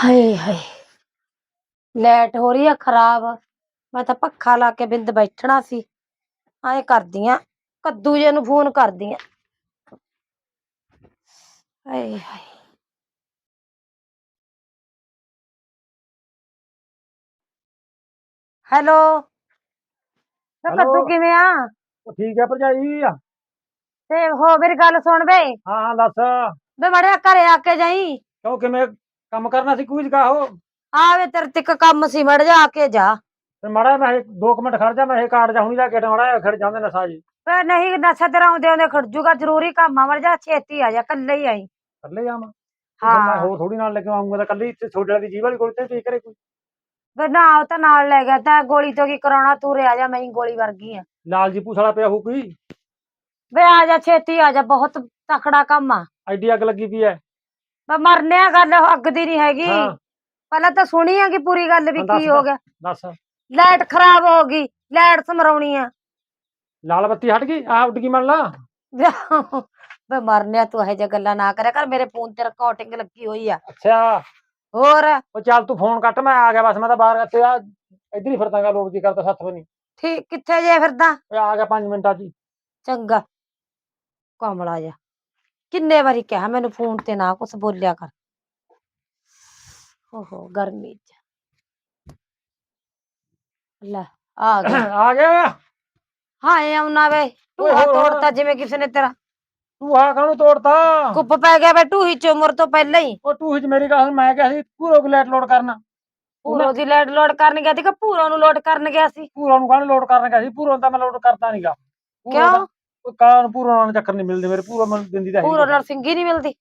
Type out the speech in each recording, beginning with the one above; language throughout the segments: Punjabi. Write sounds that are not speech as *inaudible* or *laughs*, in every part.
ਹਾਏ ਹਾਏ। ਲਾਈਟ ਹੋ ਰਹੀ ਆ ਖਰਾਬ। ਮੈਂ ਤਾਂ ਪੱਖਾ ਲਾ ਕੇ ਬਿੰਦ ਬੈਠਣਾ ਸੀ। ਐਂ ਕਰਦੀ ਆਂ ਕੱਦੂ ਜੇ ਨੂੰ ਫੋਨ ਕਰਦੀ ਆਂ। ਹਾਏ ਹਾਏ। ਹੈਲੋ? ਵੇ ਕੱਦੂ। ਕਿਵੇਂ ਆ? ਉਹ ਠੀਕ ਹੈ ਭਰਜਾਈ? ਹਾਂ ਤੇ ਹੋ ਮੇਰੀ ਗੱਲ ਸੁਣ ਵੇ। ਹਾਂ ਦੱਸ। ਵੇ ਮੜਿਆ ਘਰੇ ਆ ਕੇ ਜਾਈ। ਕਿਉਂ ਕਿਵੇਂ? ਕੰਮ ਕਰਨਾ ਸੀ ਕੋਈ ਜਗਾਹੋ ਆਵੇ ਤੇਰੇ ਤੇ ਇੱਕ ਕੰਮ ਸੀ ਮੜ ਜਾ ਆ ਕੇ ਜਾ। ਤੇ ਮਾੜਾ ਮੈਂ 2 ਮਿੰਟ ਖੜ ਜਾ ਮੈਂ ਇਹ ਕਾਰਡ ਜਾ ਹੁਣੀ ਲੈ ਕੇ ਮਾੜਾ ਖੜ ਜਾਂਦੇ ਨਸਾ ਜੀ। ਵੇ ਨਹੀਂ ਨਸ਼ਾ ਤੇਰਾ ਆਉਂਦੇ ਆਉਂਦੇ ਖੜ ਜੂਗਾ ਜ਼ਰੂਰੀ ਕੰਮ ਆ ਮੜ ਜਾ ਛੇਤੀ ਆ ਜਾ ਕੱਲੇ ਹੀ ਆਈ। ਕੱਲੇ ਜਾਵਾਂ ਹਾਂ ਮੈਂ ਹਾਂ। ਹੋਰ ਥੋੜੀ ਨਾਲ ਲੈ ਕੇ ਆਉਂਗਾ ਤਾਂ ਕੱਲੀ ਇੱਥੇ ਛੋਟੇ ਵਾਲੀ ਦੀ ਜੀਵ ਵਾਲੀ ਕੋਲ ਤੇ ਕੀ ਕਰੇ ਕੋਈ? ਵੇ ਨਾ ਉਹ ਤਾਂ ਨਾਲ ਲੈ ਗਿਆ ਤਾਂ ਗੋਲੀ ਤੋਂ ਕੀ ਕਰਾਉਣਾ ਤੂੰ ਰੇ ਆ ਜਾ ਮੈਂ ਹੀ ਗੋਲੀ ਵਰਗੀ ਆ। ਲਾਲ ਜੀ ਪੂਛਲਾ ਪਿਆ ਹੋ ਕੋਈ? ਵੇ ਆ ਜਾ ਛੇਤੀ ਆ ਜਾ ਬਹੁਤ ਤਕੜਾ ਕੰਮ ਆ। ਐਡੀ ਅੱਗ ਲੱਗੀ ਪਈ ਐ। ਵੇ ਮਰਨੇ ਆ ਗੱਲ ਉਹ ਅੱਗ ਦੀ ਨਹੀਂ ਹੈਗੀ। ਹਾਂ। ਪਹਿਲਾਂ ਤਾਂ ਸੁਣੀ ਆ ਕਿ ਪੂਰੀ ਗੱਲ ਵੀ ਹਾਂ, ਦੱਸ ਕੀ ਹੋ ਦੱਸ। ਗਿਆ। ਦੱਸ। ਲਾਈਟ ਖਰਾਬ ਹੋ ਗਈ ਲਾਈਟ ਸਮਰਾਉਣੀ ਆ। ਲਾਲ ਬੱਤੀ ਹਟ ਗਈ ਆ ਉੱਡ ਗਈ ਮੰਨ ਲਾ। ਵੇ ਮਰਨੇ ਤੂੰ ਇਹੋ ਜਿਹੀਆਂ ਗੱਲਾਂ ਨਾ ਕਰਿਆ ਕਰ ਮੇਰੇ ਫੋਨ ਤੇ ਰਿਕਾਰਡਿੰਗ ਲੱਗੀ ਹੋਈ ਆ। ਅੱਛਾ। ਹੋਰ? ਉਹ ਚੱਲ ਤੂੰ ਫੋਨ ਕੱਟ ਮੈਂ ਆ ਗਿਆ ਬਸ ਮੈਂ ਤਾਂ ਬਾਹਰ ਇੱਥੇ ਆ ਇੱਧਰ ਹੀ ਫਿਰਦਾਗਾ ਲੋਕ ਜੀ ਕਰਦਾ ਸੱਤ ਬਣੀ ਠੀਕ ਕਿੱਥੇ ਜੇ ਫਿਰਦਾ? ਆ ਗਿਆ 5 ਮਿੰਟਾਂ 'ਚ ਹੀ। ਚੰਗਾ। ਕਮਲਾ ਜਾ ਕਿੰਨੇ ਵਾਰੀ ਕਿਹਾ ਮੈਨੂੰ ਫੋਨ ਤੇ ਨਾ ਕੁਛ ਬੋਲਿਆ ਕਰ। ਓਹੋ ਗਰਮੀ ਚ। ਲੈ ਆ ਗਿਆ। ਆ ਗਿਆ ਹਾਏ ਆਉਣਾ ਵੇ। ਟੂਹਾ ਹੋਰ, ਹੋਰ। ਤੋੜਤਾ ਜਿਵੇਂ ਕਿਸੇ ਨੇ ਤੇਰਾ। ਤੂੰ ਆ ਕਾਹਨੂੰ ਤੋੜਤਾ? ਕੁੱਪ ਪੈ ਗਿਆ ਵੇ ਟੂਹੀ ਚ ਉਮਰ ਤੋਂ ਪਹਿਲਾਂ ਹੀ। ਉਹ ਤੂੰ ਵਿੱਚ ਮੇਰੀ ਗੱਲ ਮੈਂ ਕਿਹਾ ਸੀ ਪੂਰੋ ਲੈਟ ਲੋਡ ਕਰਨਾ। ਪੂਰੋ ਦੀ ਲੈਟ ਲੋਡ ਕਰਨ ਗਿਆ ਸੀ ਕਿ ਪੂਰੋ ਨੂੰ ਲੋਡ ਕਰਨ ਗਿਆ ਸੀ? ਪੂਰੋ ਨੂੰ ਕਾਹਨੂੰ ਲੋਡ ਕਰਨ ਗਿਆ ਸੀ? ਪੂਰੋ ਨੂੰ ਤਾਂ ਮੈਂ ਲੋਡ ਕਰਦਾ ਨਹੀਂਗਾ ਕਿਉਂ? ਉਹ ਕਾਂ ਪੂਰੋ ਨਾਲ ਚੱਕਰ ਨਹੀਂ ਮਿਲਦੇ ਮੇਰੇ ਪੂਰੋ ਮੈਨੂੰ ਦਿੰਦੀ ਤਾਂ ਹੈ ਪੂਰੋ ਨਾਲ ਸਿੰਗੀ ਨਹੀਂ ਮਿਲਦੀ?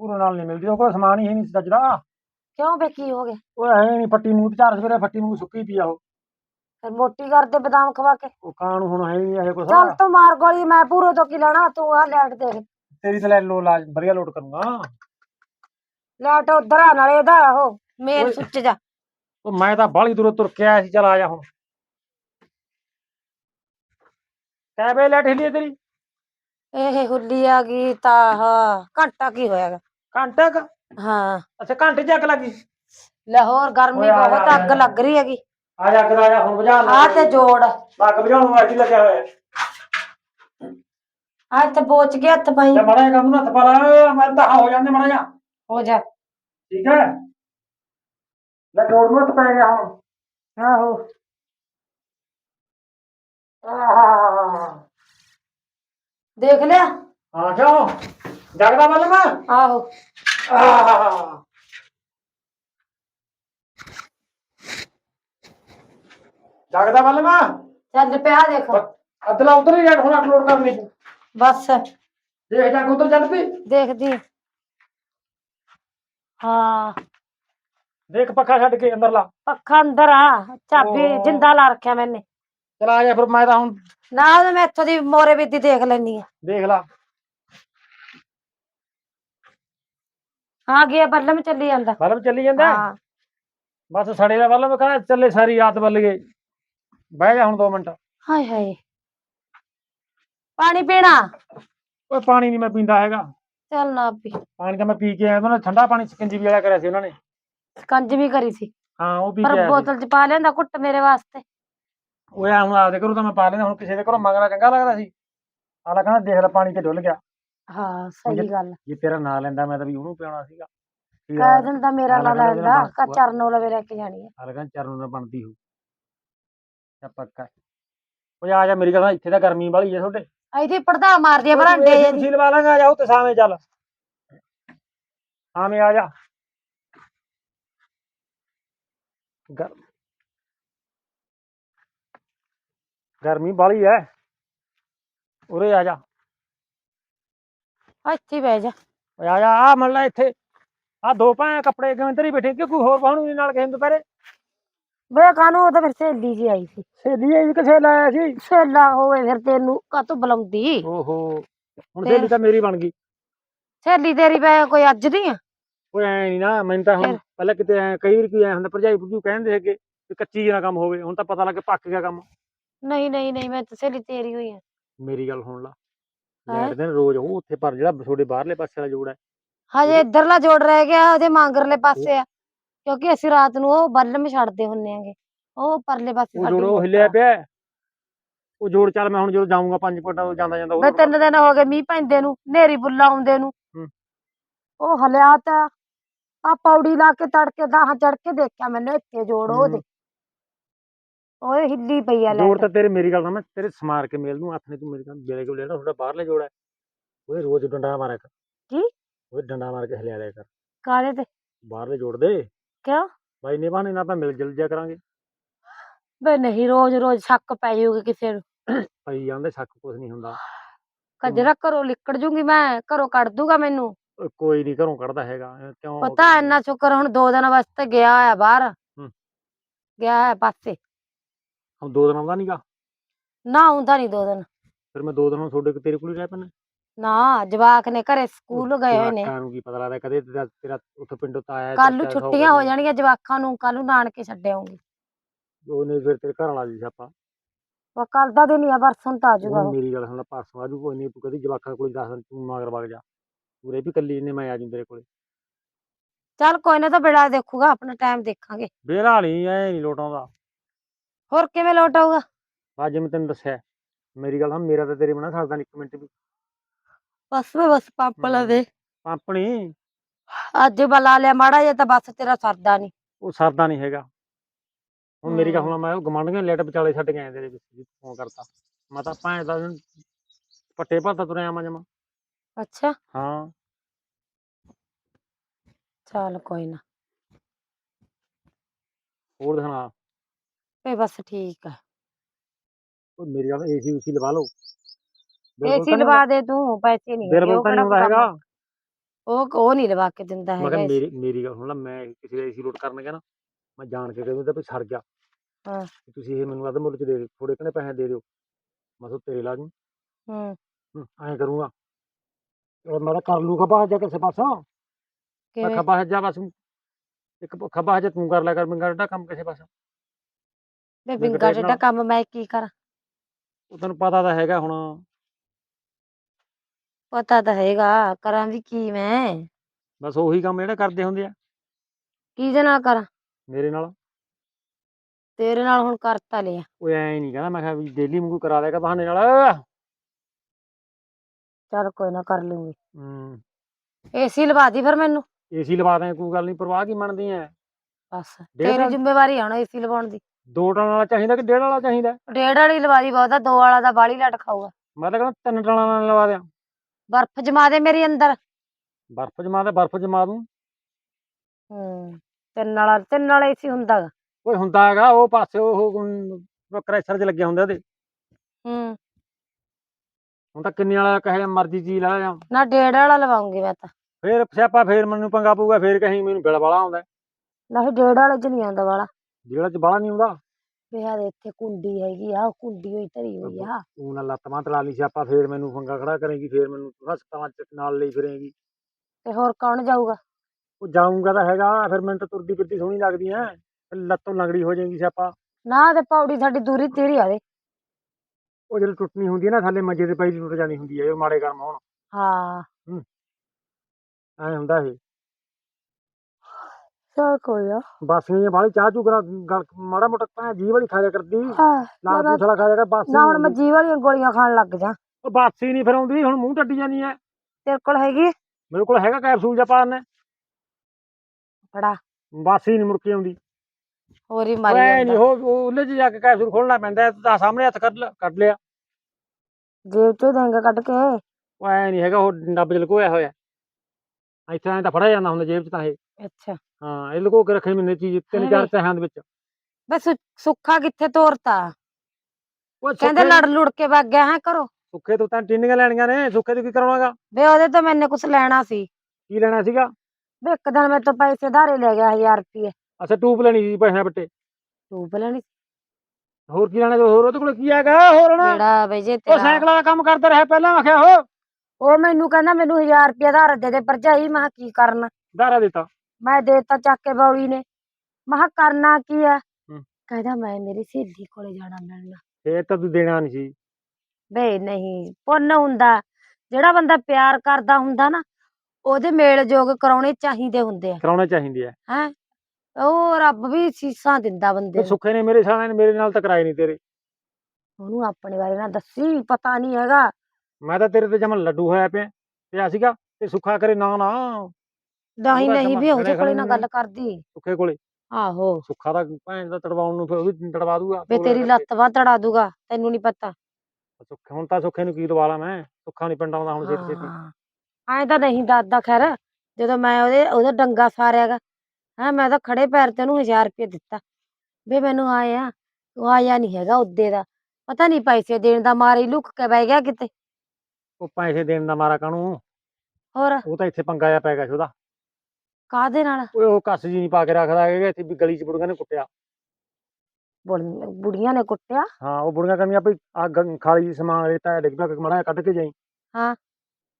ਪੂਰੋ ਨਾਲ ਨਹੀਂ ਮਿਲਦੀ ਉਹ ਕੋਲ ਸਮਾਨ ਹੀ ਨਹੀਂ ਸੀ ਜਿਹੜਾ ਕਿਉਂ ਵੇ ਕੀ ਹੋ ਗਿਆ? ਉਹ ਐ ਨਹੀਂ ਫੱਟੀ ਮੂੰਹ ਤੇ ਚਾਰ ਸਵੇਰੇ ਫੱਟੀ ਮੂੰਹ ਸੁੱਕੀ ਪਈ ਆ ਉਹ। ਫਿਰ ਮੋਟੀ ਕਰਦੇ ਬਦਾਮ ਖਵਾ ਕੇ। ਉਹ ਕਾਂ ਨੂੰ ਹੁਣ ਹੈ ਨਹੀਂ ਇਹ ਕੁਛ। ਚੱਲ ਤੂੰ ਮਾਰ ਗੋਲੀ ਮੈਂ ਪੂਰੋ ਤੋਂ ਕੀ ਲੈਣਾ ਤੂੰ ਆ ਲੈਟ ਦੇਖ ਤੇਰੀ ਤਾਂ ਲੈ ਲੋ ਲਾਜ ਵਧੀਆ ਲੋਡ ਕਰੂੰਗਾ। ਲੈਟ ਉਧਰ ਆ ਨਾਲੇ ਇਹਦਾ ਉਹ ਓਏ। ਸੁੱਚ ਜਾ। ਉਹ ਮੈਂ ਤਾਂ ਬਾਹਲੀ ਦੂਰੋਂ ਤੁਰ ਕੇ ਆਇਆ ਸੀ ਚੱਲ ਆ ਜਾ ਹੁਣ। ਕੈਬੇ ਲੈਟ ਹਿੱਲੀ ਹੈ ਤੇਰੀ? ਇਹ ਹੁੱਲੀ ਆ ਗਈ ਤਾਂ ਹਾਂ ਘੰਟਾ ਕੀ ਹੋਇਆਗਾ ਘੰਟੇ ਕ? ਹਾਂ। ਅੱਛਾ ਘੰਟੇ ਅੱਗ ਲੱਗੀ ਲਾਹੌਰ ਗਰਮੀ ਓਏ ਆ ਬਹੁਤ ਆ ਅੱਗ। ਲੱਗ ਰਹੀ ਹੈਗੀ। ਆ ਜਾ ਅੱਗ ਲਾ ਜਾ ਹੁਣ ਬੁਝਾ ਆ ਤੇ ਜੋੜ। ਆ ਅੱਗ ਬੁਝਾਉਣ ਵਾਸਤੇ ਲੱਗਿਆ ਹੋਇਆ। ਇੱਥੇ ਪਹੁੰਚ ਗਿਆ ਹੱਥ ਪਾਈ ਤੇ ਮੜਾ ਜਿਹਾ ਕੰਮ ਨੂੰ ਹੱਥ ਪਾ ਲਾ ਮੈਂ ਤਾਂ ਹੋ ਜਾਂਦੇ ਮੜਾ ਜਾ ਹੋ ਜਾ। ਠੀਕ ਹੈ? ਲੈ ਜੋੜ ਨੂੰ ਹੱਥ ਪੈ ਗਿਆ ਹੁਣ। ਆਹੋ। ਆਹ ਦੇਖ ਲਿਆ ਹਾਂ ਕਿਉਂ ਜਗਦਾ ਬੱਲ ਮੈਂ ਆਹੋ ਆਹ ਜਗਦਾ ਬੱਲ ਮੈਂ ਚੱਲ ਪਿਆ ਦੇਖ ਅਦਲਾ ਉਧਰ ਹੀ ਜਾ ਹੁਣ ਅਪਲੋਡ ਕਰਨੀ ਤੂੰ ਬਸ ਦੇਖ ਜਾ ਉਧਰ ਚੱਲ ਪਈ ਦੇਖਦੀ ਆਂ। ਹਾਂ ਦੇਖ ਪੱਖਾ ਛੱਡ ਕੇ ਅੰਦਰ ਲਾ ਪੱਖਾ ਅੰਦਰ ਆ ਚਾਬੀ ਓ। ਚਲਾ ਜਾ ਫਿਰ ਮੈਂ ਤਾਂ ਹੁਣ ਨਾ ਉਹ ਮੈਂ ਇੱਥੋਂ ਦੀ ਮੋਰੇ ਵਿੱਦੀ ਦੇਖ ਲੈਣੀ ਆ ਦੇਖ ਲਾ। ਆ ਗਿਆ ਬੱਲਮ ਚੱਲੀ ਜਾਂਦਾ। ਬਲਬ ਚੱਲੀ ਜਾਂਦਾ? ਹਾਂ। ਬਸ ਸੜੇ ਦਾ ਬਲਬ ਕਹਿੰਦਾ ਚੱਲੇ ਸਾਰੀ ਰਾਤ ਬੱਲ ਗਏ। ਬਹਿ ਜਾ ਹੁਣ 2 ਮਿੰਟ। ਹਾਏ ਹਾਏ। ਪਾਣੀ ਪੀਣਾ? ਓਏ ਪਾਣੀ ਨਹੀਂ ਮੈਂ ਪੀਂਦਾ ਹੈਗਾ। ਚੱਲ ਨਾ ਪੀ। ਪਾਣੀ ਤਾਂ ਮੈਂ ਪੀ ਕੇ ਆਇਆ ਉਹਨਾਂ ਨੇ ਠੰਡਾ ਪਾਣੀ ਸਕੰਜੀ ਵਾਲਾ ਕਰਿਆ ਸੀ ਉਹਨਾਂ ਨੇ। ਸਕੰਜਵੀ ਕਰੀ ਸੀ। ਹਾਂ ਉਹ ਪੀ ਪਰ ਕੇ ਆਇਆ ਸੀ। ਬੋਤਲ ਚ ਪਾ ਲੈਂਦਾ ਘੁੱਟ ਮੇਰੇ ਵਾਸਤੇ। ਓਏ ਆ ਹੁਣ ਆਪਦੇ ਘਰੋਂ ਤਾਂ ਮੈਂ ਪਾ ਲੈਂਦਾ ਹੁਣ ਕਿਸੇ ਦੇ ਘਰੋਂ ਮੰਗਣਾ ਚੰਗਾ ਲੱਗਦਾ ਸੀ। ਆਲਾ ਕਹਿੰਦਾ ਦੇਖ ਲੈ ਪਾਣੀ ਤੇ ਡੁੱਲ ਗਿਆ। ਹਾਂ ਸਹੀ ਗੱਲ। ਜੇ ਤੇਰਾ ਨਾਂ ਲੈਂਦਾ ਮੈਂ ਤਾਂ ਵੀ ਉਹਨੂੰ ਪਿਆਉਣਾ ਸੀਗਾ। ਕਹਿ ਦਿੰਦਾ ਮੇਰਾ ਨਾਂ ਲੈਂਦਾ ਕਾ ਚਰਨੋਂ ਲਵੇ ਲੈ ਕੇ ਜਾਣੀ ਆ ਆਲਾ ਕਹਿੰਦਾ ਚਰਨ ਨਾਲ ਬਣਦੀ ਹੋ ਚੱਲ ਪੱਕਾ। ਓਏ ਆ ਜਾ ਮੇਰੀ ਗੱਲ ਇੱਥੇ ਤਾਂ ਗਰਮੀ ਵਾਲੀ ਹੈ ਤੁਹਾਡੇ। ਇਹਦੀ ਪੜਦਾ ਮਾਰਦੀ ਆ ਬਰਾਂਡੇ ਦੀ। ਮਸ਼ੀਨ ਲਵਾ ਲਾਂਗਾ ਆ ਜਾ ਉੱਤੇ ਸਾਵੇਂ ਚੱਲ। ਸਾਵੇਂ ਆ ਜਾ। ਗਰ- ਗਰਮੀ ਬਾਲੀ ਹੈ ਉਰੇ ਆ ਜਾ। ਆ ਇੱਥੇ ਹੀ ਬਹਿ ਜਾ। ਓਏ ਆ ਜਾ ਆ ਮੰਨ ਲੈ ਇੱਥੇ ਆ ਦੋ ਭਾਂ ਕੱਪੜੇ ਕਿਵੇਂ ਤੇਰੀ ਬੈਠੇ ਕਿ ਕੋਈ ਹੋਰ ਪਾਉਣੂ ਨਾਲ ਕਿਸੇ ਨੂੰ ਦੁਪਹਿਰੇ? ਵੇ ਕਾਨੂੰ ਉਹ ਤਾਂ ਫਿਰ ਸਹੇਲੀ ਜੀ ਆਈ ਸੀ। ਸੇਲੀ ਇਹ ਕਿਸੇ ਲਾਇਆ ਸੀ? ਸਹੇਲਾ ਹੋਵੇ ਫਿਰ ਤੈਨੂੰ ਕਾਤੋਂ ਬੁਲਾਉਂਦੀ? ਓਹੋ ਹੁਣ? ਸੇਲੀ ਤਾਂ ਮੇਰੀ ਬਣ ਗਈ। ਸਹੇਲੀ ਤੇਰੀ ਬੈ ਕੋਈ ਅੱਜ ਦੀ ਆ? ਓਏ ਐ ਨਹੀਂ ਨਾ ਮੈਨੂੰ ਤਾਂ ਹੁਣ ਫੇਰ? ਪਹਿਲਾਂ ਕਿਤੇ ਐ ਕਈ ਵਾਰ ਕੀ ਐ ਹੁੰਦਾ ਭਰਜਾਈ ਭੁਰਜੂ ਕਹਿੰਦੇ ਹੈਗੇ ਕਿ ਕੱਚੀ ਜਿਹੀ ਨਾ ਕੰਮ ਹੋਵੇ ਹੁਣ ਤਾਂ ਪਤਾ ਲੱਗ ਪੱਕ ਗਿਆ ਕੰਮ। ਨਹੀਂ ਨਹੀਂ ਨਹੀਂ ਮੈਂ ਤਾਂ ਸਹੇਲੀ ਤੇਰੀ ਹੋਈ ਆ ਮੇਰੀ ਗੱਲ ਸੁਣ ਲਾ ਹੈਂ? ਲੈਟ ਦਿਨ ਰੋਜ਼ ਉਹ ਉੱਥੇ ਪਰ ਜਿਹੜਾ ਤੁਹਾਡੇ ਬਾਹਰਲੇ ਪਾਸੇ ਵਾਲਾ ਜੋੜ ਹੈ ਹਜੇ ਇੱਧਰਲਾ ਜੋੜ ਰਹਿ ਗਿਆ ਉਹਦੇ ਮਾਂਗਰਲੇ ਪਾਸੇ ਆ ਕਿਉਂਕਿ ਅਸੀਂ ਰਾਤ ਨੂੰ ਉਹ ਬੱਲਮ ਛੱਡਦੇ ਹੁੰਨੇ ਆਂਗੇ ਉਹ ਪਰਲੇ ਪਾਸੇ ਉਹ ਸਾਡੀ ਜੋੜ ਉਹ ਹਿੱਲਿਆ। ਪਿਆ ਹੈ। ਉਹ ਜੋੜ ਚੱਲ ਮੈਂ ਹੁਣ ਜਦੋਂ ਜਾਊਂਗਾ ਪੰਜ ਪੁੱਟਾਂ ਜਾਂਦਾ ਜਾਂਦਾ ਬਈ ਤਿੰਨ ਦਿਨ ਹੋ ਗਏ ਮੀਂਹ ਪੈਂਦੇ ਨੂੰ ਨੇਰੀ ਬੁੱਲਾ ਆਉਂਦੇ ਨੂੰ ਹੂੰ। ਉਹ ਹਲਿਆ ਤਾਂ ਆ ਪੌੜੀ ਲਾ ਕੇ ਤੜਕੇ ਦਾਹਾਂ ਚੜ ਕੇ ਦੇਖਿਆ ਮੈਨੇ ਇੱਥੇ ਜੋੜ ਉਹਦੇ ਓਏ ਹਿੱਲੀ ਪਈ ਆ ਜੋੜ ਲੈਟ ਤਾਂ ਤੇਰੇ ਮੇਰੀ ਗੱਲ ਨਾ ਮੈਂ ਤੇਰੇ ਸਮਾਰ ਕੇ ਮੇਲ ਦੂੰ ਹੱਥ ਨੇ ਤੂੰ ਮੇਰੇ ਕੋਲ ਮੇਰੇ ਕੋਲ ਜਿਹੜਾ ਤੁਹਾਡਾ ਬਾਹਰਲੇ ਜੋੜ ਹੈ ਉਹ ਰੋਜ਼ ਡੰਡਾ ਮਾਰਿਆ ਕਰ। ਕੀ? ਉਹ ਡੰਡਾ ਮਾਰ ਕੇ ਹਿਲਿਆ ਲਿਆ ਕਰ। ਕਾਲੇ ਤੇ? ਬਾਹਰਲੇ ਜੋੜ ਦੇ। ਕਿਉਂ? ਬਾਈ ਨੇ ਬਹਾਨੇ ਨਾਲ ਆਪਾਂ ਮਿਲ ਜਲ ਜਿਆ ਕਰਾਂਗੇ। ਬਈ ਨਹੀਂ ਰੋਜ਼ ਰੋਜ਼ ਸ਼ੱਕ ਪੈ ਜਾਊਗੀ ਕਿਸੇ ਨੂੰ। ਪਈ ਜਾਂਦੇ ਸ਼ੱਕ ਕੁਝ ਨਹੀਂ ਹੁੰਦਾ। ਕਜਰਾ ਘਰੋਂ ਲਿਕੜ ਜੂਗੀ ਮੈਂ ਘਰੋਂ ਕੱਢ ਦੂਗਾ ਮੈਨੂੰ। ਕੋਈ ਨਹੀਂ ਘਰੋਂ ਕੱਢਦਾ ਹੈਗਾ ਕਿਉਂ ਪਤਾ ਇੰਨਾ ਸ਼ੁਕਰ ਹੁਣ ਦੋ ਦਿਨ ਵਾਸਤੇ ਗਿਆ ਆ ਬਾਹਰ। ਗਿਆ ਹੈ ਪਾਸੇ। ਹੁਣ ਦੋ ਦਿਨਾਂ ਦਾ ਨਹੀਂਗਾ ਨਾ ਆਉਂਦਾ ਨਹੀਂ ਦੋ ਦਿਨ। ਫਿਰ ਮੈਂ ਦੋ ਦਿਨ ਹੁਣ ਤੁਹਾਡੇ ਕੋਲ ਤੇਰੇ ਕੋਲ ਹੀ ਰਹਿ ਪੈਣਾ ਨਾ ਜਵਾਕ ਨੇ ਘਰੇ ਸਕੂਲ ਗਏ ਹੋਏ ਨੇ। ਜਵਾਕਾਂ ਨੂੰ ਕੀ ਪਤਾ ਲੱਗਦਾ ਕਦੇ ਤੇਰਾ ਤੇਰਾ ਉੱਥੇ ਪਿੰਡੋਂ ਤਾਂ ਆਇਆ ਕੱਲ ਨੂੰ ਛੁੱਟੀਆਂ ਹੋ ਜਾਣਗੀਆਂ ਜਵਾਕਾਂ ਨੂੰ ਕੱਲ ਨੂੰ ਨਾਨਕੇ ਛੱਡ ਆਉਂਗੀ। ਉਹਨੇ ਫਿਰ ਤੇਰੇ ਘਰ ਵਾਲਾ ਜੀ ਛਾਪਾ ਉਹ ਕੱਲ ਦਾ ਦਿਨ ਹੀ ਆ ਪਰਸੋਂ ਤਾਂ ਆ ਜਾਊਗਾ ਉਹ ਮੇਰੀ ਗੱਲ ਸੁਣ ਲੈ ਪਰਸੋਂ ਆਜੂ ਕੋਈ ਨਹੀਂ ਤੂੰ ਕਦੀ ਜਵਾਕਾਂ ਕੋਲ ਦੱਸ ਤੂੰ ਮਗਰ ਵਗ ਜਾ। ਪੂਰੇ ਵੀ ਕੱਲੀ ਨੇ ਮੈਂ ਆ ਜੂ ਤੇਰੇ ਕੋਲੇ। ਚੱਲ ਕੋਈ ਨਾ ਤਾਂ ਬੇੜਾ ਦੇਖੂਗਾ ਆਪਣਾ ਟਾਈਮ ਦੇਖਾਂਗੇ। ਬੇਲਾ ਨਹੀਂ ਐ ਨਹੀਂ ਲੋਟ ਆਉਂਦਾ। ਹੋਰ ਕਿਵੇਂ ਲੋਟ ਆਊਗਾ? ਅੱਜ ਜਿਵੇਂ ਤੈਨੂੰ ਦੱਸਿਆ ਮੇਰੀ ਗੱਲ ਸੁਣ ਮੇਰਾ ਤਾਂ ਤੇਰੇ ਬਿਨਾਂ ਸਰਦਾ ਨੀ ਇੱਕ ਮਿੰਟ ਵੀ। ਬਸ ਵੇ ਬਸ ਪਾਪਲਾ ਹਮ। ਦੇ। ਪੰਪਣੀ ਅੱਜ ਬਲਾ ਲਿਆ ਮਾੜਾ ਜਿਹਾ ਤਾਂ ਬਸ ਤੇਰਾ ਸਰਦਾ ਨਹੀਂ ਉਹ ਸਰਦਾ ਨਹੀਂ ਹੈਗਾ। ਹੁਣ ਮੇਰੀ ਗੱਲ ਹਮ। ਸੁਣ ਮੈਂ ਉਹ ਗਮੰਡੀਆਂ ਲੈਟ ਵਿਚਾਲੇ ਛੱਡ ਕੇ ਆਏ ਤੇਰੇ ਵਿੱਚ ਫੋਨ ਕਰਤਾ। ਮੈਂ ਤਾਂ ਭਾਂ ਦਾ ਪੱਟੇ ਭਰਤਾ ਤੁਰਿਆ ਮੈਂ ਜਮਾ। ਅੱਛਾ। ਹਾਂ। ਚੱਲ ਕੋਈ ਨਾ। ਹੋਰ ਦਿਖਣਾ ਵੇ ਬਸ ਠੀਕ ਆ। ਉਹ ਮੇਰੀ ਗੱਲ ਏਸੀ ਉਸੀ ਲਵਾ ਲਓ। ਏਸੀ ਲਵਾ ਦੇ ਤੂੰ ਪੈਸੇ ਨਹੀਂ ਬਿਲ ਬੁਲ ਤਾਂ ਨਹੀਂ ਆਉਂਦਾ ਹੈਗਾ ਉਹ ਉਹ ਨਹੀਂ ਲਵਾ ਕੇ ਦਿੰਦਾ ਮੈਂ ਹੈਗਾ ਕਿਹਾ AC ਮੇਰੀ ਮੇਰੀ ਗੱਲ ਸੁਣ ਲੈ ਮੈਂ ਕਿਸੇ ਦਾ ਏਸੀ ਲੋਡ ਕਰਨ ਗਿਆ ਨਾ ਮੈਂ ਜਾਣ ਕੇ ਕਹਿੰਦਾ ਵੀ ਸਰ ਗਿਆ। ਹਾਂ। ਵੀ ਤੁਸੀਂ ਇਹ ਮੈਨੂੰ ਅੱਧ ਮੁੱਲ ਚ ਦੇ ਦਿਓ ਥੋੜੇ ਕਨੇ ਪੈਸੇ ਦੇ ਦਿਓ। ਮੈਂ ਕਿਹਾ ਤੇਰੇ ਲਾ ਦੂੰ ਹੂੰ ਐਂ ਕਰੂੰਗਾ। ਉਹ ਮੈਂ ਤਾਂ ਕਰ ਲੂਗਾ ਬਾਹਰ ਜਾ ਕਿਸੇ ਪਾਸੋਂ। ਮੈਂ ਕਿਵੇਂ? ਖੱਬਾ ਹੱਜਾ ਬਸ। ਇੱਕ ਖੱਬਾ ਹੱਜਾ ਤੂੰ ਕਰ ਲਿਆ ਕਰ ਮੈਂ ਦਾ ਕੰਮ ਕਿਸੇ ਪਾਸੋਂ। ਮੈਂ ਬਿੰਗਾ ਕਿਹਾ ਟੇਡਾ ਨਾ- ਕੰਮ ਮੈਂ ਕੀ ਕਰਾਂ? ਉਹ ਤੈਨੂੰ ਪਤਾ ਤਾਂ ਹੈਗਾ ਹੁਣ। ਪਤਾ ਤਾਂ ਹੈਗਾ ਕਰਾਂ ਵੀ ਕੀ ਮੈਂ? ਬਸ ਉਹੀ ਕੰਮ ਜਿਹੜੇ ਕਰਦੇ ਹੁੰਦੇ ਆ। ਕਿਹਦੇ ਨਾਲ ਕਰਾਂ? ਮੇਰੇ ਨਾਲ। ਤੇਰੇ ਨਾਲ ਹੁਣ ਕਰਤਾ ਲਿਆ। ਉਹ ਐ ਨਹੀਂ ਕਹਿੰਦਾ ਮੈਂ ਕਿਹਾ ਵੀ ਡੇਲੀ ਵਾਂਗੂ ਕਰਾ ਕਰ ਬਹਾਨੇ ਨਾਲ। ਚੱਲ ਕੋਈ ਨਾ ਕਰ ਲੂੰਗੀ ਹੂੰ। ਏਸੀ ਲਵਾ ਦੀ ਫਿਰ ਮੈਨੂੰ। ਏਸੀ ਲਵਾ ਦੇ ਕੋਈ ਗੱਲ ਨਹੀਂ ਪਰਵਾਹ ਕੀ ਮੰਨਦੀ ਐ? ਬਸ। ਡੇਢ ਤੇਰੀ ਜ਼ਿੰਮੇਵਾਰੀ ਆ ਹੁਣ ਏਸੀ ਲਵਾਉਣ ਦੀ। ਦੋ ਟਨ ਵਾਲਾ ਚਾਹੀਦਾ ਕਿ ਡੇਢ ਵਾਲਾ ਚਾਹੀਦਾ? ਡੇਢ ਵਾਲੀ ਲਵਾ ਦੀ ਬਹੁਤਾ ਦੋ ਵਾਲਾ ਦਾ ਬਾਲੀ ਲਟ ਖਾਊਗਾ ਮੈਂ ਤਾਂ ਕਹਿੰਦਾ ਤਿੰਨ ਟਨਾਂ ਨਾਲ ਲਵਾ ਦਿਆਂ। ਬਰਫ਼ ਜਮਾ ਦੇ ਮੇਰੀ ਅੰਦਰ। ਬਰਫ਼ ਜਮਾ ਦੇ ਬਰਫ਼ ਜਮਾ ਦੂੰ। ਹੂੰ ਤਿੰਨ ਵਾਲਾ ਤਿੰਨ ਵਾਲਾ ਏਸੀ ਹੁੰਦਾ ਗਾ। ਓਏ ਹੁੰਦਾ ਹੈਗਾ ਉਹ ਪਾਸੇ ਉਹ ਕ੍ਰੈਸ਼ਰ 'ਚ ਲੱਗਿਆ ਹੁੰਦਾ ਉਹਦੇ। ਹੂੰ। ਹੁਣ ਤਾਂ ਕਿੰਨੇ ਵਾਲਾ ਕਹੇ ਮਰਜ਼ੀ ਚੀਜ਼ ਲੈ ਜਾ। ਨਾ ਡੇਢ ਵਾਲਾ ਲਵਾਉਂਗੀ ਮੈਂ ਤਾਂ। ਫੇਰ ਸਿਆਪਾ ਫੇਰ ਮੈਨੂੰ ਪੰਗਾ ਪਊਗਾ ਫੇਰ ਕਹੀਂ ਮੈਨੂੰ ਬਿਲ ਵਾਲਾ ਆਉਂਦਾ। ਨਹੀਂ ਡੇਢ ਵਾਲੇ ਚ ਨਹੀਂ ਆਉਂਦਾ ਵਾਲਾ। ਜਿਹੜਾ 'ਚ ਬਾਲਾ ਨਹੀਂ ਆਉਂਦਾ? ਵਿਆਹ ਦੇ ਇੱਥੇ ਕੁੰਡੀ ਹੈਗੀ ਆ ਉਹ ਕੁੰਡੀ ਹੋਈ ਧਰੀ ਹੋਈ ਆ। ਤੂੰ ਨਾ ਲੱਤ ਮਾਂ ਤਲਾ ਲਈ ਸਿਆਪਾ ਫੇਰ ਮੈਨੂੰ ਪੰਗਾ ਖੜਾ ਕਰੇਗੀ ਫੇਰ ਮੈਨੂੰ ਹਸਪਤਾਲ 'ਚ ਨਾਲ ਲਈ ਫਿਰੇਗੀ। ਤੇ ਹੋਰ ਕੌਣ ਜਾਊਗਾ? ਉਹ ਜਾਊਂਗਾ ਤਾਂ ਹੈਗਾ ਫਿਰ ਮੈਨੂੰ ਤਾਂ ਤੁਰਦੀ ਫਿਰਦੀ ਸੋਹਣੀ ਲੱਗਦੀ ਐ ਲੱਤੋਂ ਲੰਗੜੀ ਹੋ ਜਾਏਗੀ ਸਿਆਪਾ। ਨਾ ਤੇ ਪੌੜੀ ਸਾਡੀ ਦੂਰੀ ਤੇਰੀ ਆਵੇ ਉਹ ਜਦੋਂ ਟੁੱਟਣੀ ਹੁੰਦੀ ਹੈ ਨਾ ਥੱਲੇ ਮੰਜੇ ਤੇ ਪਈ ਟੁੱਟ ਜਾਂਦੀ ਹੁੰਦੀ ਹੈ ਉਹ ਮਾੜੇ ਕਰਮ ਹੋਣ। ਹਾਂ। ਐ ਹੁੰਦਾ ਇਹ। ਚਲ ਕੋਈ ਆ। ਬਸ ਨਹੀਂ ਬਾਹਲੀ ਚਾਹ ਚੂ ਕਰਾ ਗੱਲ ਮਾੜਾ ਮੋਟਾ ਤਾਂ ਜੀ ਵਾਲੀ ਖਾ ਜਾ ਕਰਦੀ। ਹਾਂ, ਲਾਲ ਨਾ- ਪੂਛਲਾ ਖਾ ਜਾ ਕਰ ਬਸ ਨਾ ਹੁਣ ਮੈਂ ਜੀਵ ਵਾਲੀਆਂ ਗੋਲੀਆਂ ਖਾਣ ਲੱਗ ਜਾ। ਉਹ ਬਸ ਹੀ ਨਹੀਂ ਫਿਰ ਆਉਂਦੀ ਹੁਣ ਮੂੰਹ ਟੱਡੀ ਜਾਂਦੀ ਐ। ਤੇਰੇ ਕੋਲ ਹੈਗੀ? ਮੇਰੇ ਕੋਲ ਹੈਗਾ ਕੈਪਸੂਲ ਜਾਂ ਪਾਣ ਨੇ। ਫੜਾ। ਬਸ ਹੀ ਨਹੀਂ ਮੁੜ ਕੇ ਆਉਂਦੀ। ਹੋਰ ਹੀ ਮਾਰੀ ਐ ਜਾਂਦਾ। ਨਹੀਂ ਉਹ ਉਹ ਉਹਲੇ 'ਚ ਜਾ ਕੇ ਕੈਪਸੂਲ ਖੋਲਣਾ ਪੈਂਦਾ ਹੈ, ਤਾਂ ਸਾਹਮਣੇ ਹੱਥ ਕੱਢ ਲਿਆ- ਕੱਢ ਲਿਆ। ਜੇਬ ਚੋਂ ਦੇਂਗਾ ਕੱਢ ਕੇ। ਉਹ ਐ ਨਹੀਂ ਹੈਗਾ ਉਹ ਡੱਬ ਚ ਲਕੋਇਆ ਹੋਇਆ। ਇੱਥੇ ਐਂ ਤਾਂ ਫੜਿਆ ਜਾਂਦਾ ਹੁੰਦਾ ਜੇਬ 'ਚ ਤਾਂ ਇਹ। ਅੱਛਾ। ਹਾਂ ਇਹ ਲਕੋ ਕੇ ਰੱਖੇ ਮੈਨੇ ਚੀਜ਼ ਤਿੰਨ ਚਾਰ। ਪੈਸਿਆਂ ਦੇ ਵਿੱਚ। ਬਸ ਸੁੱਖਾ ਕਿੱਥੇ ਤੋਰਤਾ? ਉਹ ਕਹਿੰਦੇ ਲੜ ਲੁੜ ਕੇ ਵਗ ਗਿਆ ਹੈ ਕਰੋ ਸੁੱਖੇ ਤੋਂ ਤਾਂ ਟਿੰਨੀਆਂ ਲੈਣੀਆਂ ਨੇ ਸੁੱਖੇ ਤੋਂ ਕੀ ਕਰਾਉਣਾਗਾ? ਵੇ ਉਹਦੇ ਤੋਂ ਮੈਨੇ ਕੁਝ ਲੈਣਾ ਸੀ। ਕੀ ਲੈਣਾ ਸੀਗਾ? ਵੇ ਇੱਕ ਦਿਨ ਮੇਰੇ ਤੋਂ ਪੈਸੇ ਧਾਰੇ ਲੈ ਗਿਆ 1000 ਰੁਪਏ ਅੱਛਾ ਟੂਬ ਲੈਣੀ ਸੀ ਪੈਸਿਆਂ ਬੱਟੇ ਤੂੰ ਲੈਣੀ ਹੋਰ ਕੀ ਲੈਣਾ ਹੋਰ ਉਹਦੇ ਕੋਲ ਕੀ ਹੈਗਾ ਹੋਰ ਨਾ। ਜਿਹੜਾ ਬਈ ਜੇ ਉਹ ਸਾਈਕਲਾਂ ਦਾ ਕੰਮ ਕਰਦਾ ਰਿਹਾ ਪਹਿਲਾਂ ਆਖਿਆ ਹੋ ਉਹ ਮੈਨੂੰ ਕਹਿੰਦਾ ਮੈਨੂੰ 1000 ਰੁਪਏ ਧਾਰ ਦੇ ਦੇ ਭਰਜਾਈ ਮੈਂ ਕਿਹਾ ਕੀ ਕਰਨਾ? ਦਾਰਾ ਦਿੱਤਾ ਮੈਂ ਦੇਤਾ ਚੱਕ ਕੇ ਬੌਲੀ ਨੇ। ਮੈਂ ਕਿਹਾ ਕਰਨਾ ਕੀ ਆ? ਹੂੰ। ਕਹਿੰਦਾ ਮੈਂ ਮੇਰੀ ਸਹੇਲੀ ਕੋਲੇ ਜਾਣਾ ਮਿਲਣਾ। ਫੇਰ ਤਾਂ ਤੂੰ ਦੇਣਾ ਨਹੀਂ ਸੀ। ਵੇ ਨਹੀਂ ਪੁੰਨ ਹੁੰਦਾ। ਜਿਹੜਾ ਬੰਦਾ ਪਿਆਰ ਕਰਦਾ ਹੁੰਦਾ ਨਾ ਉਹਦੇ ਮੇਲ ਜੋਗ ਕਰਾਉਣੇ ਚਾਹੀਦੇ ਹੁੰਦੇ ਆ। ਕਰਾਉਣੇ ਚਾਹੀਦੇ ਆ। ਹੈ? ਉਹ ਰੱਬ ਵੀ ਸੀਸਾਂ ਦਿੰਦਾ ਬੰਦੇ ਤੇ ਨੂੰ। ਸੁੱਖੇ ਨੇ ਮੇਰੇ ਸਾਲੇ ਨੇ ਮੇਰੇ ਨਾਲ ਟਕਰਾਏ ਨਹੀਂ ਤੇਰੇ। ਉਹਨੂੰ ਆਪਣੇ ਬਾਰੇ ਨਾ ਦੱਸੀ ਪਤਾ ਨਹੀਂ ਹੈਗਾ। ਮੈਂ ਤਾਂ ਤੇਰੇ ਤੇ ਜਮਨ ਲੱਡੂ ਹੋਇਆ ਪਿਆ ਤੇ ਆ ਸੀਗਾ ਤੇ ਸੁੱਖਾ ਕਰੇ ਨਾ ਨਾ। ਨਹੀਂ ਨਹੀਂ ਵੀ ਉਹਦੇ ਕੋਲੇ ਨਾ ਖੜੇ ਗੱਲ ਕਰਦੀ। ਸੁੱਖੇ ਕੋਲੇ। ਆਹੋ। ਸੁੱਖਾ ਦਾ ਭੈਣ ਦਾ ਤੜਵਾਉਣ ਨੂੰ ਫਿਰ ਉਹ ਵੀ ਤੜਵਾ ਦੂਗਾ ਵੇ ਤੇਰੀ। ਲੱਤ ਬਾਹ ਤੜਾ ਦੂਗਾ ਤੈਨੂੰ ਨਹੀਂ ਪਤਾ। ਸੁੱਖੇ ਹੁਣ ਤਾਂ ਸੁੱਖੇ ਨੂੰ ਕੀ ਦਵਾ ਲਾਂ ਮੈਂ? ਸੁੱਖਾ ਨਹੀਂ ਪਿੰਡਾਂ ਦਾ ਹੁਣ ਛੇਤੀ ਛੇਤੀ ਐ ਤਾਂ ਨਹੀਂ ਦੱਸਦਾ ਖੈਰ। ਜਦੋਂ ਮੈਂ ਉਹਦੇ ਉਹਦਾ ਡੰਗਾ ਸਾਰਿਆਗਾ ਹੈ ਮੈਂ ਤਾਂ ਖੜੇ ਪੈਰ ਤੇ ਉਹਨੂੰ 1000 ਰੁਪਏ ਦਿੱਤਾ। ਵੇ ਮੈਨੂੰ ਆਇਆ ਉਹ ਆਇਆ ਨਹੀਂ ਹੈਗਾ ਉਹਦੇ ਦਾ। ਪਤਾ ਨਹੀਂ ਪੈਸੇ ਦੇਣ ਦਾ ਮਾਰੇ ਲੁੱਕ ਕੇ ਬਹਿ ਗਿਆ ਕਿਤੇ। ਉਹ ਪੈਸੇ ਦੇਣ ਦਾ ਮਾਰਾ ਕਾਹਨੂੰ? ਹੋਰ? ਉਹ ਤਾਂ ਇੱਥੇ ਪੰਗਾ ਜਾ ਪੈ ਗਿਆ ਸੀ ਉਹਦਾ। ਕਾਦੇ ਨਾਲ? ਓਏ ਉਹ ਕੱਸ ਜੀ ਨਹੀਂ ਪਾ ਕੇ ਰੱਖਦਾ ਹੈਗਾ ਇੱਥੇ ਵੀ ਗਲੀ ਚ ਬੁੜੀਆਂ ਨੇ ਕੁੱਟਿਆ। ਬੁੜ- ਬੁੜੀਆਂ ਨੇ ਕੁੱਟਿਆ? ਹਾਂ ਉਹ ਬੁੜੀਆਂ ਕਹਿੰਦੀਆਂ ਭਈ ਆ ਖਾਲੀ ਸਮਾਨ ਰੇਤਾ ਡਿੱਗ ਪਿਆ ਮੜਾ ਕੱਢ ਕੇ ਜਾਈ। ਹਾਂ।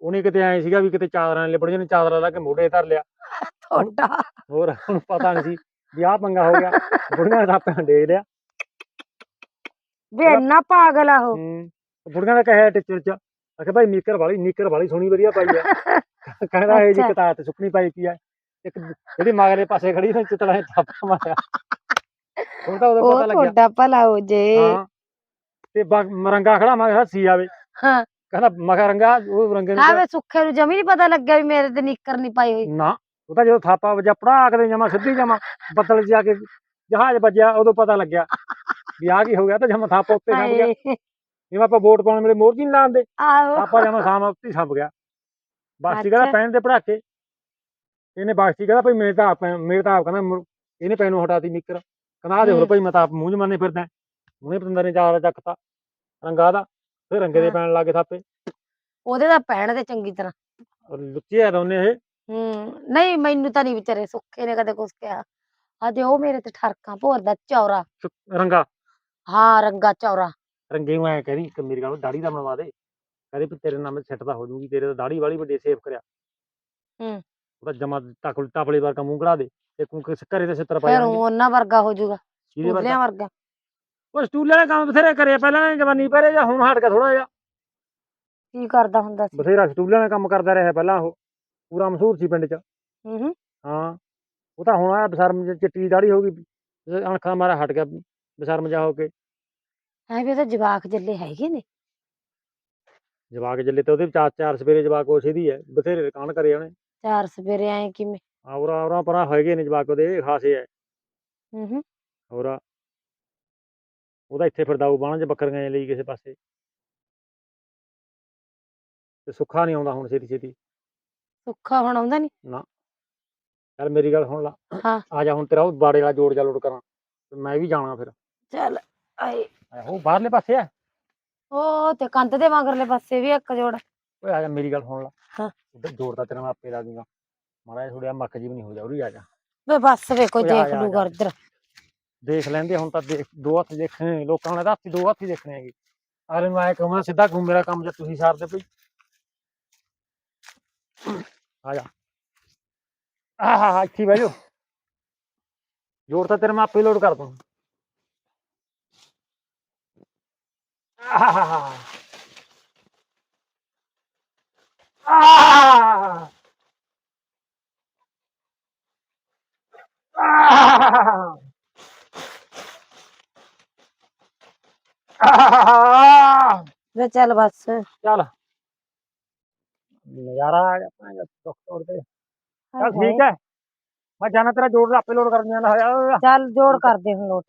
ਉਹਨੇ ਕਿਤੇ ਐ ਸੀਗਾ ਵੀ ਕਿਤੇ ਚਾਦਰਾਂ ਲੈ ਬੁੜੀਆਂ ਨੇ ਚਾਦਰਾਂ ਲਾ ਕੇ ਮੋਢੇ ਧਰ ਲਿਆ। ਤੁਹਾਡਾ। ਹੋਰ ਹੁਣ ਪਤਾ ਨਹੀਂ ਸੀ ਵੀ ਆਹ ਪੰਗਾ ਹੋ ਗਿਆ। ਬੁੜੀਆਂ ਨੇ ਆਪੇ ਡੇਗ ਲਿਆ। ਵੇ ਇੰਨਾ ਪਾਗਲ ਆ ਉਹ। ਹੂੰ ਬੁੜੀਆਂ ਦਾ ਕਹੇ ਟੀਚਰ ਚ ਆਖੇ ਭਾਈ ਨੀਕਰ ਵਾਲੀ ਨੀਕਰ ਵਾਲੀ ਸੋਹਣੀ ਵਧੀਆ ਪਾਈ ਆ। *laughs* ਕਹਿੰਦਾ ਇਹ ਜੀ। ਕਿਤਾਬ ਤੇ ਸੁੱਕਣੀ ਪਾਈ ਪਈ ਆ। ਇੱਕ ਜਿਹੜੀ ਮਗਲੇ ਪਾਸੇ ਖੜੀ ਸੀ ਚਤਲਾ ਥਾਪਾ ਮਾਰਿਆ। ਹੁਣ ਤਾਂ ਉਹਦਾ ਉਹ ਪਤਾ ਲੱਗਿਆ ਤੁਹਾਡਾ ਭਲਾ ਹੋ ਜੇ। ਤੇ ਮਰੰਗਾ ਖੜਾ ਮੈਂ ਕਿਹਾ ਸੀ ਆਵੇ। ਹਾਂ। ਕਹਿੰਦਾ ਮਗਾ ਰੰਗਾ ਉਹ ਰੰਗੇ ਨੂੰ ਹਾਂ ਵੇ ਸੁੱਖੇ ਨੂੰ ਜਮੀ ਨਹੀਂ ਪਤਾ ਲੱਗਿਆ ਵੀ ਮੇਰੇ ਤੇ ਨਿੱਕਰ ਨਹੀਂ ਪਾਈ ਹੋਈ। ਨਾ ਉਹ ਤਾਂ ਜਦੋਂ ਥਾਪਾ ਵਜਾ ਪੜਾ ਕੇ ਜਮਾ ਸਿੱਧੀ ਜਮਾ ਬੱਦਲ ਜਾ ਕੇ ਜਹਾਜ਼ ਵੱਜਿਆ ਉਦੋਂ ਪਤਾ ਲੱਗਿਆ। ਵੀ ਆ ਕੀ ਹੋ ਗਿਆ ਤਾਂ ਜਮਾ ਥਾਪਾ ਉੱਤੇ ਸੱਬ ਗਿਆ। ਜਿਵੇਂ ਆਪਾਂ ਵੋਟ ਪਾਉਣ ਮੋਰ ਜੀ ਨੀ ਲਾਉਂਦੇ ਆਹੋ। ਥਾਪਾ ਜਮਾ ਸਾਮ ਉੱਤੇ ਸੱਬ ਗਿਆ। ਬਾਸੀ ਕਹਿੰਦਾ। ਪੈਣ ਦੇ ਪੜਾਕੇ। ਇਹਨੇ ਬਾਸੀ ਕਹਿੰਦਾ ਭਈ ਮੇਰੇ ਤਾਂ ਆਪ ਮੇਰੇ ਤਾਂ ਆਪ ਕਹਿੰਦਾ ਇਹਨੇ ਪੈਨੋਂ ਹਟਾਤੀ ਨਿੱਕਰ। ਕਹਿੰਦਾ ਆ ਦੇਖ। ਭਈ ਮੈਂ ਤਾਂ ਆਪ ਮੂੰਹ ਜਮਾਨੇ ਫਿਰਦਾ। ਉਹਨੇ ਪਤੰਦਰ ਨੇ ਚਾਰ ਚੱਕਤਾ ਰੰਗਾ ਦਾ। ਫਿਰ ਰੰਗੇ ਦੇ। ਪੈਣ ਲੱਗੇ ਥਾਪੇ। ਉਹਦੇ ਦਾ ਪੈਣ ਤੇ ਚੰਗੀ ਤਰ੍ਹਾਂ। ਔਰ ਲੁੱਚੇ ਆ ਦੋਨੇ ਇਹ। ਹੂੰ ਨਹੀਂ ਮੈਨੂੰ ਤਾਂ ਨਹੀਂ ਵਿਚਾਰੇ ਸੁੱਖੇ ਨੇ ਕਦੇ ਕੁਛ ਕਿਹਾ। ਅਜੇ ਉਹ ਮੇਰੇ ਤੇ ਠਰਕਾਂ ਭੋਰਦਾ ਚੌਰਾ। ਰੰਗਾ। ਹਾਂ ਰੰਗਾ ਚੌਰਾ। ਰੰਗੇ ਨੂੰ ਐ ਕਹਿੰਦੀ ਇੱਕ ਮੇਰੀ ਗੱਲ ਦਾੜੀ ਦਾ ਬਣਵਾ ਦੇ। ਕਹਿੰਦੇ ਵੀ ਤੇਰੇ ਨਾਮ ਸੈੱਟ ਤਾਂ ਹੋ ਜੂਗੀ ਤੇਰੇ ਤਾਂ ਦਾੜੀ ਵਾਲੀ ਵੱਡੀ ਸੇਵ ਕਰਿਆ। ਹੂੰ। ਉਹਦਾ ਜਮਾ ਟਾਕਲ ਟਾਪਲੇ ਵਰਗਾ ਮੂੰਹ ਕਢਾ ਦੇ ਤੇ ਕੂੰ ਕਿਸ ਘਰੇ ਤੇ ਸਿੱਤਰ ਪਾ ਫਿਰ ਉਹਨਾਂ ਵਰਗਾ ਹੋ ਜਿਹਦੇ ਸਟੂਲਿਆਂ ਵਰਗਾ ਉਹ ਸਟੂਲ ਵਾਲੇ ਕੰਮ ਬਥੇਰੇ ਕਰੇ ਪਹਿਲਾਂ ਜਵਾਨੀ ਪਹਿਰੇ ਜਾਂ ਹੁਣ ਹਟ ਗਿਆ ਥੋੜਾ ਜਿਹਾ। ਕੀ ਕਰਦਾ ਹੁੰਦਾ ਸੀ? ਬਥੇਰਾ ਸਟੂਲ ਵਾਲੇ ਕੰਮ ਕਰਦਾ ਰਿਹਾ ਪਹਿਲਾਂ ਉਹ ਪੂਰਾ ਮਸ਼ਹੂਰ ਸੀ ਪਿੰਡ 'ਚ। ਹੂੰ ਹੂੰ। ਹਾਂ ਉਹ ਤਾਂ ਹੁਣ ਆ ਬਸਰਮ ਚਿੱਟੀ ਦਾੜੀ ਹੋ ਗਈ ਅਣਖਾਂ ਮਾਰਾ ਹਟ ਗਿਆ ਬਸਰਮ ਜਾ ਹੋ ਕੇ। ਐ ਵੀ ਉਹਦੇ ਜਵਾਕ ਜੱਲੇ ਹੈਗੇ ਨੇ। ਜਵਾਕ ਜੱਲੇ ਤੇ ਉਹਦੇ ਚਾਰ ਚਾਰ ਸਵੇਰੇ ਜਵਾਕ ਉਸੇ ਦੀ ਹੈ ਬਥੇਰੇ ਕਾਣ ਕਰੇ ਉਹਨੇ। ਚਾਰ ਸਵੇਰੇ ਆਏ ਕਿਵੇਂ? ਆਵਰਾ ਆਵਰਾ ਪਰਾਂ ਹੈਗੇ ਨੇ ਜਵਾਕ ਉਹਦੇ ਖਾਸੇ ਹੈ ਹੂੰ ਹੂੰ। ਹੋਰ ਆ। ਉਹਦਾ ਇੱਥੇ ਫਿਰਦਾ ਉਹ ਬਾਣ ਚ ਬੱਕਰੀਆਂ ਲਈ ਕਿਸੇ ਪਾਸੇ। ਤੇ ਸੁੱਖਾ ਨਹੀਂ ਆਉਂਦਾ ਹੁਣ ਛੇਤੀ ਛੇਤੀ। ਸੁੱਖਾ ਹੁਣ ਆਉਂਦਾ ਨਹੀਂ ਚੱਲ ਮੇਰੀ ਗੱਲ ਸੁਣ ਲਾ। ਹਾਂ। ਆ ਜਾ ਹੁਣ ਤੇਰਾ ਉਹ ਬਾੜੇ ਵਾਲਾ ਜੋੜ ਜਾ ਲੋਡ ਕਰਾਂ। ਤੇ ਮੈਂ ਵੀ ਜਾਣਾ ਫਿਰ। ਚੱਲ ਆਏ। ਉਹ ਬਾਹਰਲੇ ਪਾਸੇ ਆ? ਉਹ ਤੇ ਕੰਧ ਦੇ ਮਗਰਲੇ ਪਾਸੇ ਵੀ ਇੱਕ ਜੋੜ। ਓਏ ਆ ਜਾ ਮੇਰੀ ਗੱਲ ਸੁਣ ਲਾ। ਹਾਂ। ਉਧਰ ਜੋੜ ਤਾਂ ਤੇਰਾ ਮੈਂ ਆਪੇ ਲਾ ਦੂੰਗਾ। ਮਾੜਾ ਥੋੜਿਆ ਮੱਕ ਜੀ ਵੀ ਨਹੀਂ ਹੋ ਜਾ ਉਰੀ ਆ ਜਾ। ਵੇ ਬੱਸ ਵੇ ਕੋਈ ਓਏ ਆ ਦੇਖ ਜਾ, ਆ ਲੂਗਾ ਜਾ। ਦੇਖ ਲੈਂਦੇ ਹੁਣ ਤਾਂ ਦੇਖ ਦੋ ਹੱਥ ਦੇਖਣੇ ਲੋਕਾਂ ਨੇ ਤਾਂ ਹੱਥ ਦੋ ਹੱਥ ਹੀ ਦੇਖਣੇ ਹੈਗੇ। ਅਗਲੇ ਨੂੰ ਆਏ ਕਹੂੰਗਾ ਸਿੱਧਾ ਘੁੰਮ ਮੇਰਾ ਕੰਮ ਜੇ ਤੁਸੀਂ ਸਾਰਦੇ ਪਈ ਆ ਜਾ। ਆਹਾ ਹਾ ਇੱਥੇ ਹੀ ਬਹਿ ਜਾਓ। ਜੋੜ ਤਾਂ ਤੇਰੇ ਮੈਂ ਆਪੇ ਲੋਡ ਕਰ ਦੂੰ ਆਹਾ ਆਹਾ ਆਹਾ ਆਹਾ ਵੇ ਚੱਲ ਬੱਸ ਚੱਲ ਨਜ਼ਾਰਾ ਆ ਗਿਆ ਭਾਂ ਡਾਕਟਰ ਤੇ ਚੱਲ ਹਾਏ ਠੀਕ ਹੈ ਮੈਂ ਜਾਣਾ ਤੇਰਾ ਜੋੜ ਆਪੇ ਲੋਡ ਕਰਨ ਜਾਣਾ ਹੋਇਆ ਚੱਲ ਜੋੜ ਕਰਦੇ ਹੁਣ ਲੋਟ